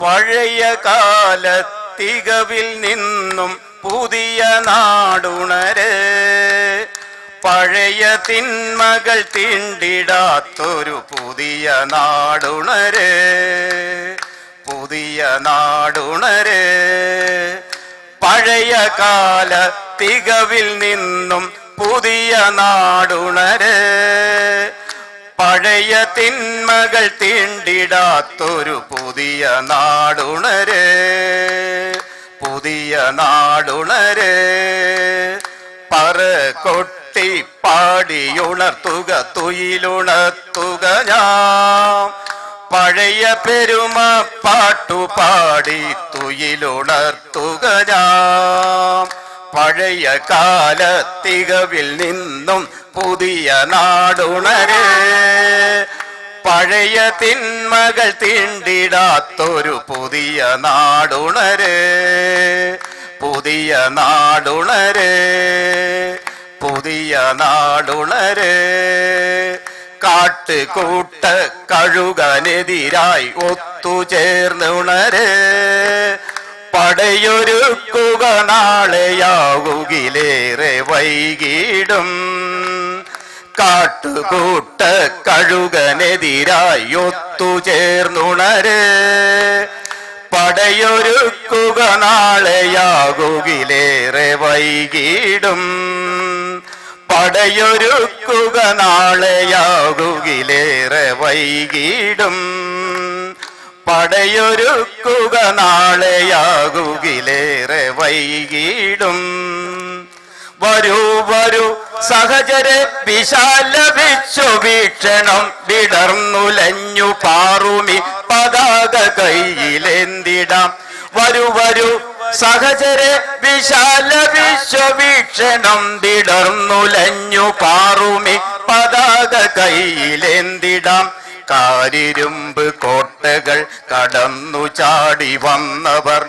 പഴയ കാലത്തികവിൽ നിന്നും പുതിയ നാടുണര്. പഴയ തിന്മകൾ തീണ്ടിടാത്തൊരു പുതിയ നാടുണര്. പുതിയ നാടുണര്. പഴയ കാല തികവിൽ നിന്നും പുതിയ നാടുണര്. പഴയ തിന്മകൾ തീണ്ടിടാത്തൊരു പുതിയ നാടുണര്. പുതിയ നാടുണര്. പറ കൊട്ടി പാടിയുണർത്തുക തുയിലുണർത്തുക ഞാൻ. പഴയ പെരുമ പാട്ടുപാടി തുയിലുണർത്തുക ഞാൻ. പഴയ കാലത്തികവിൽ നിന്നും പുതിയ നാടുണരെ. പഴയ തിന്മകൾ തീണ്ടിടാത്തൊരു പുതിയ നാടുണരെ. പുതിയ നാടുണരെ. പുതിയ നാടുണരെ. കാട്ടുകൂട്ട കഴുകനെതിരായി ഒത്തുചേർന്നുണര്. പടയൊരുക്കുക നാളെയാകുകിലേറെ വൈകിടും. കാട്ടുകൂട്ട കഴുകനെതിരായി ഒത്തുചേർന്നുണര്. പടയൊരുക്കുക നാളെയാകുകിലേറെ വൈകിടും. പടയൊരുക്കുക നാളെയാകുകിലേറെ വൈകിടും. പടയൊരുക്കുക നാളെയാകുകിലേറെ വൈകിടും. വരൂ വരൂ സഹചരെ വിശാലപിച്ചു വീക്ഷണം വിടർന്നുലഞ്ഞു പാറുമി പതാക കയ്യിലെന്തിടാം വരൂ വരൂ സഹചരെ വിശാല വിശ്വവീക്ഷണം വിടർന്നുലഞ്ഞു പാറുമി പതാക കയ്യിലെന്തിടാം കാരിരുമ്പ് കോട്ടകൾ കടന്നു ചാടി വന്നവർ.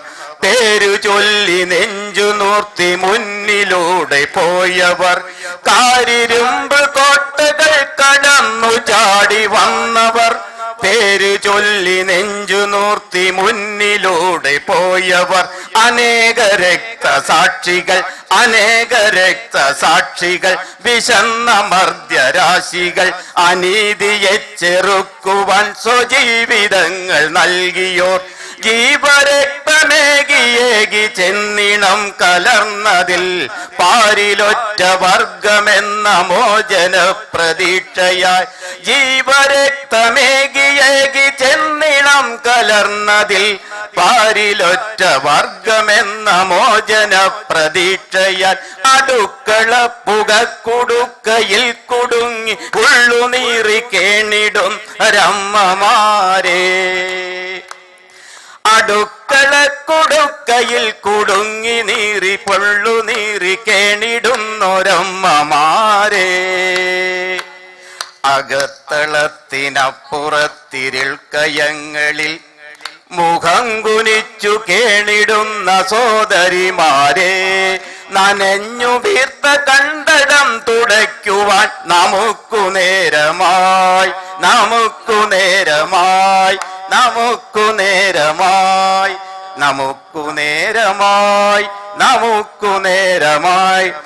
പേരു ചൊല്ലി നെഞ്ചു നൂർത്തി മുന്നിലൂടെ പോയവർ. കാരിരുമ്പ് കോട്ടകൾ കടന്നു ചാടി വന്നവർ. പേര് ചൊല്ലി നെഞ്ചു നൂർത്തി മുന്നിലൂടെ പോയവർ അനേക രക്തസാക്ഷികൾ അനേക രക്തസാക്ഷികൾ വിശന്ന മർദ്ദരാശികൾ അനീതിയെ ചെറുക്കുവാൻ സ്വജീവിതങ്ങൾ നൽകിയോർ. ജീവരക്തമേകിയേകി ചെന്നിണം കലർന്നതിൽ പാരിലൊറ്റ വർഗമെന്ന മോചന പ്രതീക്ഷയായി ജീവരക്തമേകിയേകി ചെന്നിണം കലർന്നതിൽ പാരിലൊറ്റ വർഗമെന്ന മോചന പ്രതീക്ഷയാൽ അടുക്കള പുകക്കുടുക്കയിൽ കുടുങ്ങി ഉള്ളുനീറി കേണിടും രമ്മമാരേ. അടുക്കള കുടുക്കയിൽ കുടുങ്ങി നീറി പൊള്ളു നീറി കേണിടുന്നൊരമ്മമാരെ. അകത്തളത്തിനപ്പുറത്തിരിൽ കയങ്ങളിൽ മുഖം കുനിച്ചു കേണിടുന്ന സോദരിമാരെ നനഞ്ഞു വീർത്ത കണ്ടടം തുടയ്ക്കുവാൻ നമുക്കു നേരമായി നമുക്കു നേരമായി നമുക്കു നേരമായി. നമുക്കു നേരമായി നമുക്കു നേരമായി.